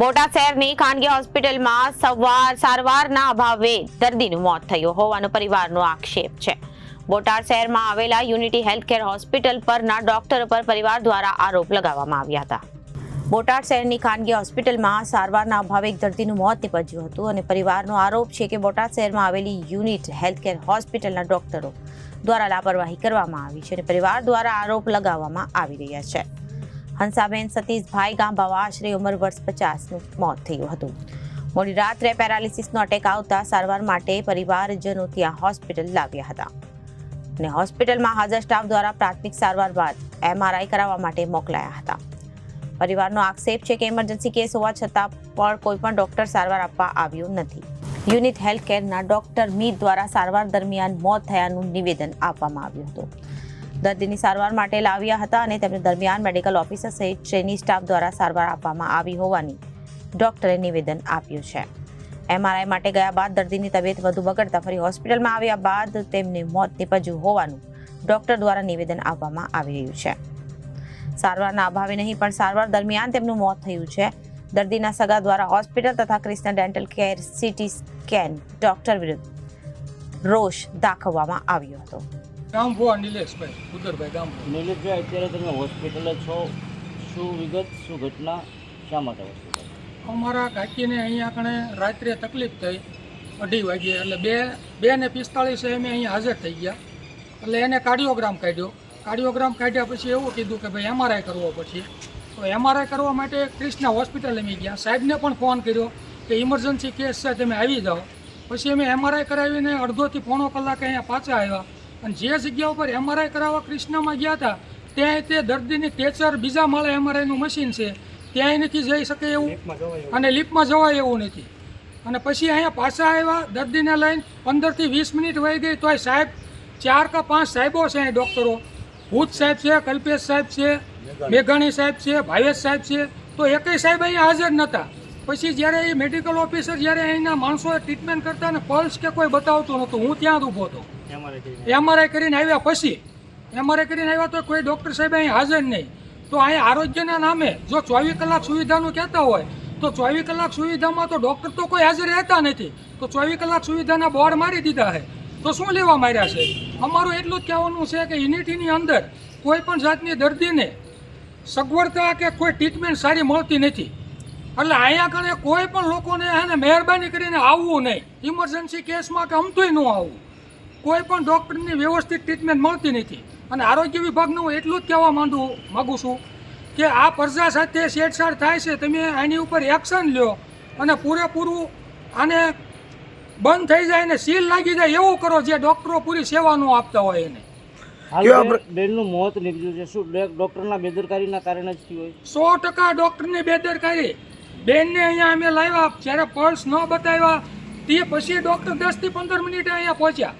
બોટાદ શહેરની ખાનગી હોસ્પિટલમાં સવાર, સારવારના અભાવે દર્દીનું મોત થયું હોવાનો પરિવારનો આક્ષેપ છે. બોટાદ શહેરમાં આવેલા યુનિટી હેલ્થકેર હોસ્પિટલ પરના ડોક્ટર પર પરિવાર દ્વારા આરોપ લગાવવામાં આવ્યા હતા. બોટાદ શહેરની ખાનગી હોસ્પિટલમાં સારવારના અભાવે એક દર્દીનું મોત નિપજ્યું હતું અને પરિવારનો આરોપ છે કે બોટાદ શહેરમાં આવેલી યુનિટ હેલ્થકેર હોસ્પિટલના ડોક્ટરો દ્વારા લાપરવાહી કરવામાં આવી છે અને પરિવાર દ્વારા આરોપ લગાવવામાં આવી રહ્યા છે. હંસાબેન સતીશભાઈ ગાંભાવા આશરે ઉંમર વર્ષ પચાસનું મોત થયું હતું. મોડી રાત્રે પેરાલિસિસનો અટેક આવતા સારવાર માટે પરિવારજનો ત્યાં હોસ્પિટલ લાવ્યા હતા. અને હોસ્પિટલમાં હાજર સ્ટાફ દ્વારા પ્રાથમિક સારવાર બાદ એમઆરઆઈ કરાવવા માટે મોકલાયા હતા. પરિવારનો આક્ષેપ છે કે ઇમરજન્સી કેસ હોવા છતાં પણ કોઈ પણ ડોક્ટર સારવાર આપવા આવ્યું નથી. યુનિટ હેલ્થ કેરના ડોક્ટર મીત દ્વારા સારવાર દરમિયાન મોત થયાનું નિવેદન આપવામાં આવ્યું હતું. દર્દીની સારવાર માટે લાવ્યા હતા અને તેમને દરમિયાન મેડિકલ ઓફિસર સહિત ટ્રેની સ્ટાફ દ્વારા સારવાર આપવામાં આવી હોવાની ડોક્ટરે નિવેદન આપ્યું છે. એમઆરઆઈ માટે ગયા બાદ દર્દીની તબિયત વધુ બગડતા ફરી હોસ્પિટલમાં આવ્યા બાદ તેમને મોત નીપજ્યું હોવાનું ડોક્ટર દ્વારા નિવેદન આપવામાં આવી રહ્યું છે. સારવારના અભાવે નહીં, પણ સારવાર દરમિયાન તેમનું મોત થયું છે. દર્દીના સગા દ્વારા હોસ્પિટલ તથા Krishna dental care CT scan doctor વિરુદ્ધ રોષ દાખવવામાં આવ્યો હતો. ગામ નિલેશભાઈ ઉદરભાઈ ગામ ભુવા. નિલેશભાઈ અત્યારે તમે હોસ્પિટલે છો. શું વિગત શું ઘટના? શા માટે હોસ્પિટલ? અમારા કાકીને અહીંયા કણે રાત્રે તકલીફ થઈ અઢી વાગે એટલે બે બે ને પિસ્તાળીસે અમે અહીંયા હાજર થઈ ગયા. એટલે એને કાર્ડિયોગ્રામ કાઢ્યો. કાર્ડિયોગ્રામ કાઢ્યા પછી એવું કીધું કે ભાઈ એમઆરઆઈ કરવો પછી તો એમઆરઆઈ કરવા માટે ક્રિષ્ના હોસ્પિટલ અમે ગયા. સાહેબને પણ ફોન કર્યો કે ઇમરજન્સી કેસ છે તમે આવી જાઓ. પછી અમે એમઆરઆઈ કરાવીને અડધોથી પોણો કલાક અહીંયા પાછા આવ્યા. અને જે જગ્યા ઉપર એમઆરઆઈ કરાવવા કૃષ્ણમાં ગયા હતા ત્યાં તે દર્દીની ટેચર બીજા માળે એમઆરઆઈનું મશીન છે ત્યાંય નથી જઈ શકે એવું. અને લિફ્ટમાં જવાય એવું નથી. અને પછી અહીંયા પાછા આવ્યા દર્દીને લઈને પંદરથી વીસ મિનિટ વહી ગઈ તોય સાહેબ ચાર કે પાંચ સાહેબો છે અહીં ડૉક્ટરો. ભૂત સાહેબ છે કલ્પેશ સાહેબ છે મેઘાણી સાહેબ છે ભાવેશ સાહેબ છે તો એકેય સાહેબ અહીંયા હાજર નહોતા. પછી જ્યારે એ મેડિકલ ઓફિસર જ્યારે અહીંના માણસોએ ટ્રીટમેન્ટ કરતા ને પલ્સ કે કોઈ બતાવતું નહોતું હું ત્યાં જ ઊભો હતો. એમઆરઆઈ કરીને. આવ્યા પછી એમઆરઆઈ કરીને આવ્યા તો કોઈ ડૉક્ટર સાહેબ અહીં હાજર નહીં. તો અહીં આરોગ્યના નામે જો ચોવીસ કલાક સુવિધાનું કહેતા હોય તો ચોવીસ કલાક સુવિધામાં તો ડૉક્ટર તો કોઈ હાજર રહેતા નથી. તો ચોવીસ કલાક સુવિધાના બોર્ડ મારી દીધા છે. તો શું લેવા માર્યા છે? અમારું એટલું જ કહેવાનું છે કે યુનિટીની અંદર કોઈ પણ જાતની દર્દીને સગવડતા કે કોઈ ટ્રીટમેન્ટ સારી મળતી નથી. એટલે અહીંયા કરે કોઈ પણ લોકોને એને મહેરબાની કરીને આવવું નહીં. ઇમરજન્સી કેસમાં કે અમતુંય ન આવવું. કોઈ પણ ડૉક્ટરની વ્યવસ્થિત ટ્રીટમેન્ટ મળતી નથી. અને આરોગ્ય વિભાગનું હું એટલું જ કહેવા માંડું માગું છું કે આ પ્રજા સાથે છેડછાડ થાય છે તમે આની ઉપર એક્શન લ્યો અને પૂરેપૂરું આને બંધ થઈ જાય ને સીલ લાગી જાય એવું કરો જે ડૉક્ટરો પૂરી સેવા ન આપતા હોય એને. બેનનું મોત નીકળ્યું છે. શું ડોક- ડૉક્ટરના બેદરકારીના કારણે જ થયું હોય? સો ટકા ડૉક્ટરની બેદરકારી. બેનને અહીંયા અમે લાવ્યા. જ્યારે પર્સ ન બતાવ્યા તે પછી ડૉક્ટર દસથી પંદર મિનિટે અહીંયા પહોંચ્યા.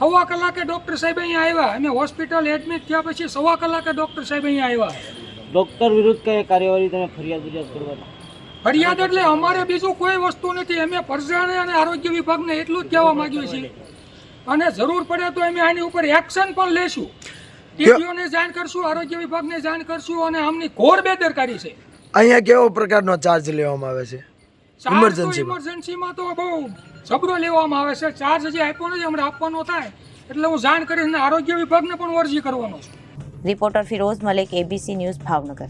સવા કલાકે. ડૉક્ટર સાહેબ અહીંયા આવ્યા અમે હોસ્પિટલ એડમિટ થયા પછી સવા કલાકે ડૉક્ટર સાહેબ અહીંયા આવ્યા. ડૉક્ટર વિરુદ્ધ કઈ કાર્યવાહી તમે ફરિયાદ ફરિયાદ કરવાના ફરિયાદ એટલે અમારે બીજું કોઈ વસ્તુ નથી. અમે પરજાણે અને આરોગ્ય વિભાગને એટલું જ કહેવા માંગીએ છીએ. અને જરૂર પડે તો અમે આની ઉપર એક્શન પણ લેશું. ટીડીઓને જાણ કરશું આરોગ્ય વિભાગને જાણ કરશું અને આમની ઘોર બેદરકારી છે. અહીંયા કેવો પ્રકારનો ચાર્જ લેવામાં આવે છે? ઇમરજન્સી ઇમરજન્સીમાં તો બહુ જબરો લેવામાં આવે છે. ચાર્જ હજી આપ્યો નથી હમણાં આપવાનો થાય. એટલે હું જાણ કરીશ આરોગ્ય વિભાગને પણ અરજી કરવાનો છું. Reporter Firoz Malik ABC news Bhavnagar.